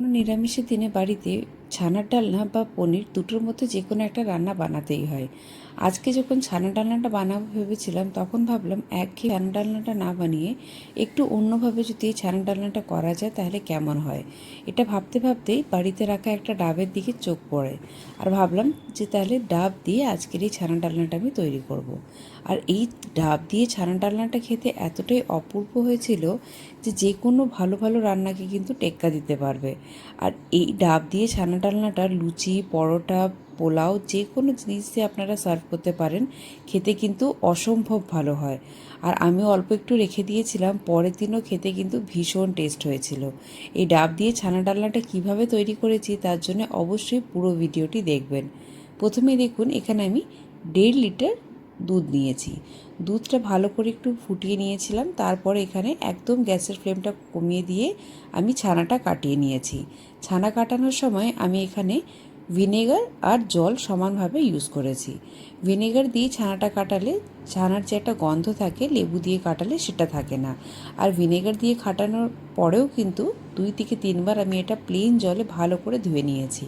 কোনো দিনে বাড়িতে ছানার ডালনা বা পনির দুটোর মধ্যে যে কোনো একটা রান্না বানাতেই হয়। আজকে যখন ছানা ডালনাটা বানাবো ভেবেছিলাম, তখন ভাবলাম একঘেয়ে ছানা ডালনাটা না বানিয়ে একটু অন্যভাবে যদি এই ছানা ডালনাটা করা যায় তাহলে কেমন হয়? এটা ভাবতে ভাবতেই বাড়িতে রাখা একটা ডাবের দিকে চোখ পড়ে। আর ভাবলাম যে তাহলে ডাব দিয়ে আজকের এই ছানা ডালনাটা আমি তৈরি করব। আর এই ডাব দিয়ে ছানা ডালনাটা খেতে এতটাই অপূর্ব হয়েছিল যে যে কোনো ভালো ভালো রান্নাকে কিন্তু টেক্কা দিতে পারবে। আর এই ডাব দিয়ে ছানা ডালনাটা, লুচি, পরোটা, পোলাও যে কোনো জিনিস আপনারা সার্ভ করতে পারেন। খেতে কিন্তু অসম্ভব ভালো হয়। আর আমি অল্প একটু রেখে দিয়েছিলাম, পরের দিনও খেতে কিন্তু ভীষণ টেস্ট হয়েছিল। এই ডাব দিয়ে ছানা ডালনাটা কীভাবে তৈরি করেছি তার জন্য অবশ্যই পুরো ভিডিওটি দেখবেন। প্রথমে দেখুন, এখানে আমি দেড় লিটার দুধ নিয়েছি। দুধটা ভালো করে একটু ফুটিয়ে নিয়েছিলাম, তারপরে এখানে একদম গ্যাসের ফ্লেমটা কমিয়ে দিয়ে আমি ছানাটা কাটিয়ে নিয়েছি। ছানা কাটানোর সময় আমি এখানে ভিনেগার আর জল সমানভাবে ইউজ করেছি। ভিনেগার দিয়ে ছানাটা কাটালে, ছানার যে একটা গন্ধ থাকে, লেবু দিয়ে কাটালে সেটা থাকে না। আর ভিনেগার দিয়ে কাটানোর পরেও কিন্তু দুই থেকে তিনবার আমি এটা প্লেন জলে ভালো করে ধুয়ে নিয়েছি।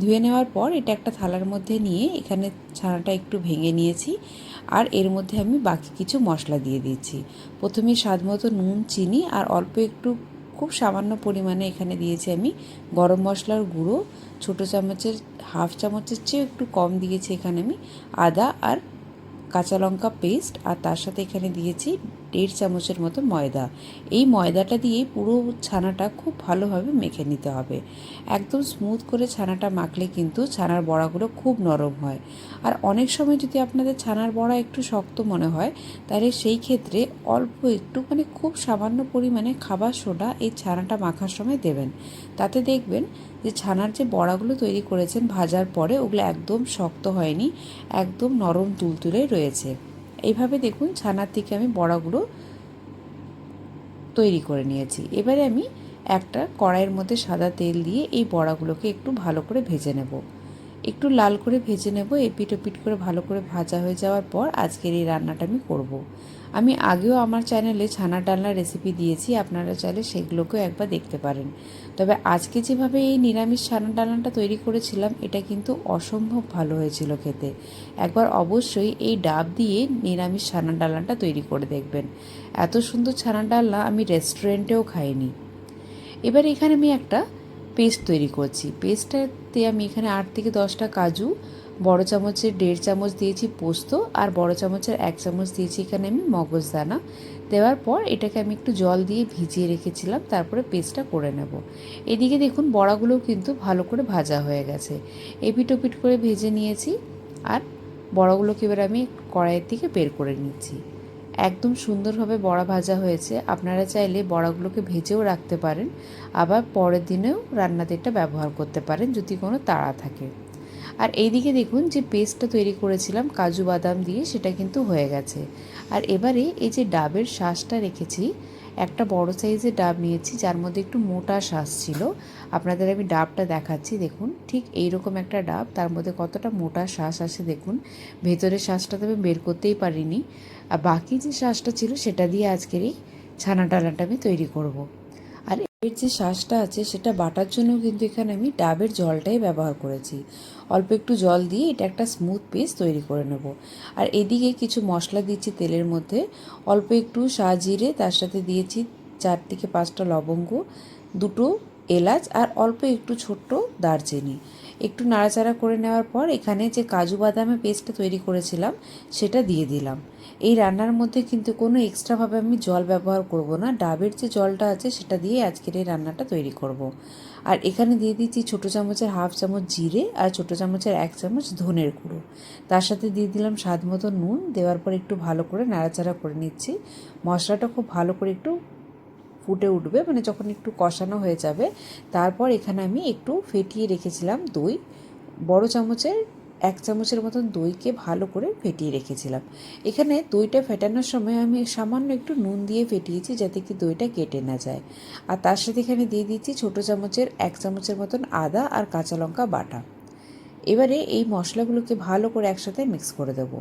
ধুয়ে নেওয়ার পর এটা একটা থালার মধ্যে নিয়ে এখানে ছানাটা একটু ভেঙে নিয়েছি আর এর মধ্যে আমি বাকি কিছু মশলা দিয়ে দিয়েছি। প্রথমে স্বাদ মতো নুন, চিনি আর অল্প একটু খুব সামান্য পরিমাণে এখানে দিয়েছি আমি গরম মশলার গুঁড়ো। ছোটো চামচের, হাফ চামচের চেয়ে একটু কম দিয়েছি এখানে আমি আদা আর কাঁচা লঙ্কা পেস্ট আর তার সাথে এখানে দিয়েছি দেড় চামচের মতো ময়দা। এই ময়দাটা দিয়ে পুরো ছানাটা খুব ভালোভাবে মেখে নিতে হবে। একদম স্মুথ করে ছানাটা মাখলে কিন্তু ছানার বড়াগুলো খুব নরম হয়। আর অনেক সময় যদি আপনাদের ছানার বড়া একটু শক্ত মনে হয়, তাহলে সেই ক্ষেত্রে অল্প একটু মানে খুব সামান্য পরিমাণে খাবার সোডা এই ছানাটা মাখার সময় দেবেন। তাতে দেখবেন যে ছানার যে বড়াগুলো তৈরি করেছেন ভাজার পরে ওগুলো একদম শক্ত হয়নি, একদম নরম তুলতুলে রয়েছে। এইভাবে দেখুন ছানার থেকে আমি বড়াগুলো তৈরি করে নিয়েছি এবারে আমি একটা কড়াইয়ের মধ্যে সাদা তেল দিয়ে এই বড়াগুলোকে একটু ভালো করে ভেজে নেব একটু লাল করে ভেজে নেব এপিট ওপিট করে ভালো করে ভাজা হয়ে যাওয়ার পর আজকের এই রান্নাটা আমি করব। আমি আগেও আমার চ্যানেলে ছানা ডালনার রেসিপি দিয়েছি, আপনারা চাইলে সেগুলোকেও একবার দেখতে পারেন। তবে আজকে যেভাবে এই নিরামিষ ছানা ডালনাটা তৈরি করেছিলাম, এটা কিন্তু অসম্ভব ভালো হয়েছিল খেতে। একবার অবশ্যই এই ডাব দিয়ে নিরামিষ ছানা ডালনাটা তৈরি করে দেখবেন। এত সুন্দর ছানা ডালনা আমি রেস্টুরেন্টেও খাইনি। এবার এখানে আমি একটা পেস্ট তৈরি করছি। পেস্টটাতে আমি এখানে আট থেকে দশটা কাজু বড় চামচের দেড় চামচ দিয়েছি পোস্ত আর বড় চামচের এক চামচ দিয়েছি এখানে আমি মগজদানা দেওয়ার পর এটাকে আমি একটু জল দিয়ে ভিজিয়ে রেখেছিলাম, তারপরে পেস্টটা করে নেব। এদিকে দেখুন বড়াগুলোও কিন্তু ভালো করে ভাজা হয়ে গেছে। এপিট ওপিট করে ভেজে নিয়েছি আর বড়াগুলোকে এবার আমি কড়াইয়ের দিকে বের করে নিচ্ছি। একদম সুন্দরভাবে বড়া ভাজা হয়েছে। আপনারা চাইলে বড়াগুলোকে ভেজেও রাখতে পারেন, আবার পরের দিনেও রান্নাতে এটা ব্যবহার করতে পারেন যদি কোনো তাড়া থাকে। আর এইদিকে দেখুন যে পেস্টটা তৈরি করেছিলাম কাজু বাদাম দিয়ে, সেটা কিন্তু হয়ে গেছে। আর এবারে এই যে ডাবের শ্বাসটা রেখেছি, একটা বড় সাইজের ডাব নিয়েছি, যার মধ্যে একটু মোটা শ্বাস ছিল। আপনাদের আমি ডাবটা দেখাচ্ছি, দেখুন, ঠিক এইরকম একটা ডাব, তার মধ্যে কতটা মোটা শ্বাস আসে দেখুন। ভেতরের শ্বাসটা তো আমি বের করতেই পারিনি। আর বাকি যে শ্বাসটা ছিল, সেটা দিয়ে আজকের এই ছানা ডালাটা আমি তৈরি করব। আর এর যে শ্বাসটা আছে, সেটা বাটার জন্য কিন্তু এখানে আমি ডাবের জলটাই ব্যবহার করেছি। অল্প একটু জল দিয়ে এটা একটা স্মুথ পেস্ট তৈরি করে নেব। আর এদিকে কিছু মশলা দিচ্ছি তেলের মধ্যে। অল্প একটু সাজিরে তার সাথে দিয়েছি চার থেকে পাঁচটা লবঙ্গ, দুটো এলাচ আর অল্প একটু ছোট্ট দারচিনি। একটু নাড়াচাড়া করে নেওয়ার পর এখানে যে কাজু বাদামের পেস্টটা তৈরি করেছিলাম, সেটা দিয়ে দিলাম। এই রান্নার মধ্যে কিন্তু কোনো এক্সট্রাভাবে আমি জল ব্যবহার করব না। ডাবের যে জলটা আছে, সেটা দিয়ে আজকের এই রান্নাটা তৈরি করব। আর এখানে দিয়ে দিচ্ছি ছোটো চামচের হাফ চামচ জিরে আর ছোটো চামচের এক চামচ ধনের গুঁড়ো। তার সাথে দিয়ে দিলাম স্বাদ মতো নুন, দেওয়ার পর একটু ভালো করে নাড়াচাড়া করে নিচ্ছি। মশলাটা খুব ভালো করে একটু ফুটে উঠবে মানে যখন একটু কষানো হয়ে যাবে, তারপর এখানে আমি একটু ফেটিয়ে রেখেছিলাম দই। বড় চামচের, এক চামচের মতন দইকে ভালো করে ফেটিয়ে রেখেছিলাম। এখানে দইটা ফেটানোর সময় আমি সামান্য একটু নুন দিয়ে ফেটিয়েছি যাতে কি দইটা কেটে না যায়। আর তার সাথে এখানে দিয়ে দিচ্ছি ছোটো চামচের, এক চামচের মতন আদা আর কাঁচা লঙ্কা বাটা। এবারে এই মশলাগুলোকে ভালো করে একসাথে মিক্স করে দেব।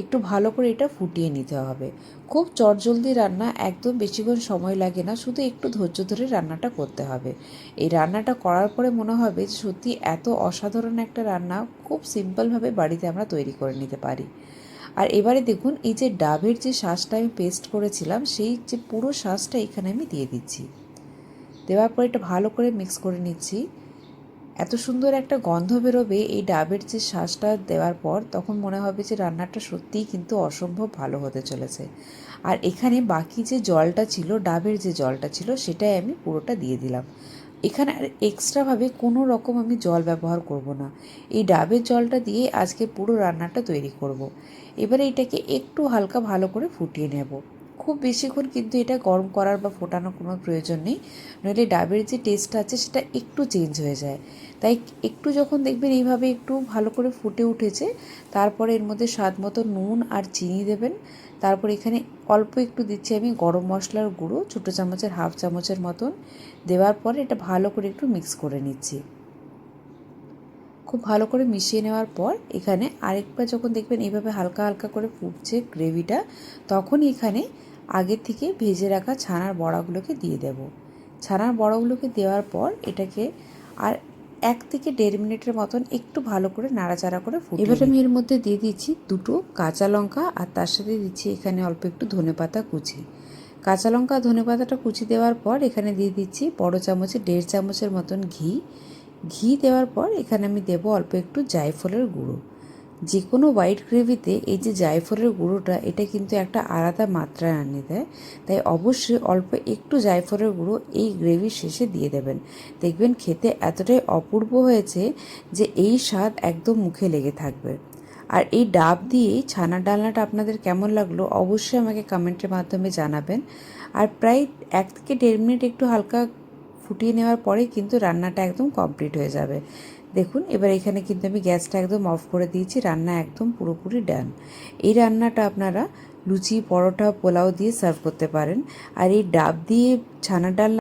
একটু ভালো করে এটা ফুটিয়ে নিতে হবে। খুব চটজলদি রান্না একদম বেশিক্ষণ সময় লাগে না, শুধু একটু ধৈর্য ধরে রান্নাটা করতে হবে। এই রান্নাটা করার পরে মনে হবে যে সত্যি এত অসাধারণ একটা রান্না খুব সিম্পলভাবে বাড়িতে আমরা তৈরি করে নিতে পারি। আর এবারে দেখুন, এই যে ডাবের যে শাঁসটা আমি পেস্ট করেছিলাম, সেই যে পুরো শাঁসটা এখানে আমি দিয়ে দিচ্ছি। দেওয়ার পর এটা ভালো করে মিক্স করে নিচ্ছি। এত সুন্দর একটা গন্ধ বেরোবে এই ডাবের যে শ্বাসটা দেওয়ার পর, তখন মনে হবে যে রান্নাটা সত্যিই কিন্তু অসম্ভব ভালো হতে চলেছে। আর এখানে বাকি যে জলটা ছিল, ডাবের যে জলটা ছিল, সেটাই আমি পুরোটা দিয়ে দিলাম। এখানে আর এক্সট্রাভাবে কোনো রকম আমি জল ব্যবহার করব না। এই ডাবের জলটা দিয়ে আজকে পুরো রান্নাটা তৈরি করব। এবারে এটাকে একটু হালকা ভালো করে ফুটিয়ে নেব। খুব বেশিক্ষণ কিন্তু এটা গরম করার বা ফোটানোর কোনো প্রয়োজন নেই। নইলে ডাবের যে টেস্টটা আছে সেটা একটু চেঞ্জ হয়ে যায়। তাই একটু যখন দেখবেন এইভাবে একটু ভালো করে ফুটে উঠেছে, তারপরে এর মধ্যে স্বাদ মতো নুন আর চিনি দেবেন। তারপর এখানে অল্প একটু দিচ্ছি আমি গরম মশলার গুঁড়ো, ছোটো চামচের হাফ চামচের মতন। দেওয়ার পরে এটা ভালো করে একটু মিক্স করে নিচ্ছি। খুব ভালো করে মিশিয়ে নেওয়ার পর এখানে আরেকবার যখন দেখবেন এইভাবে হালকা হালকা করে ফুটছে গ্রেভিটা তখন এখানে আগের থেকে ভেজে রাখা ছানার বড়াগুলোকে দিয়ে দেব। ছানার বড়াগুলোকে দেওয়ার পর এটাকে আর এক থেকে দেড় মিনিটের মতন একটু ভালো করে নাড়াচাড়া করে ফুট এবার আমি এর মধ্যে দিয়ে দিচ্ছি দুটো কাঁচা লঙ্কা আর তার সাথে দিচ্ছি এখানে অল্প একটু ধনেপাতা কুচি। কাঁচা লঙ্কা ধনে পাতাটা কুচি দেওয়ার পর এখানে দিয়ে দিচ্ছি বড় চামচে দেড় চামচের মতন ঘি ঘি দেওয়ার পর এখানে আমি দেবো অল্প একটু জায়ফলের গুঁড়ো। যে কোনো হোয়াইট গ্রেভিতে এই যে জায়ফলের গুঁড়োটা, এটা কিন্তু একটা আলাদা মাত্রায় আনিয়ে দেয়। তাই অবশ্যই অল্প একটু জায়ফলের গুঁড়ো এই গ্রেভির শেষে দিয়ে দেবেন। দেখবেন খেতে এতটাই অপূর্ব হয়েছে যে এই স্বাদ একদম মুখে লেগে থাকবে। আর এই ডাব দিয়েই ছানার ডালনাটা আপনাদের কেমন লাগল অবশ্যই আমাকে কমেন্টের মাধ্যমে জানাবেন। আর প্রায় এক থেকে দেড় মিনিট একটু হালকা ফুটিয়ে নেওয়ার পরে কিন্তু রান্নাটা একদম কমপ্লিট হয়ে যাবে। দেখুন, এবার এখানে কিন্তু আমি গ্যাসটা একদম অফ করে দিয়েছি, রান্না একদম পুরোপুরি ডান। এই রান্নাটা আপনারা লুচি, পরোটা, পোলাও দিয়ে সার্ভ করতে পারেন। আর এই ডাব দিয়ে ছানা ডাল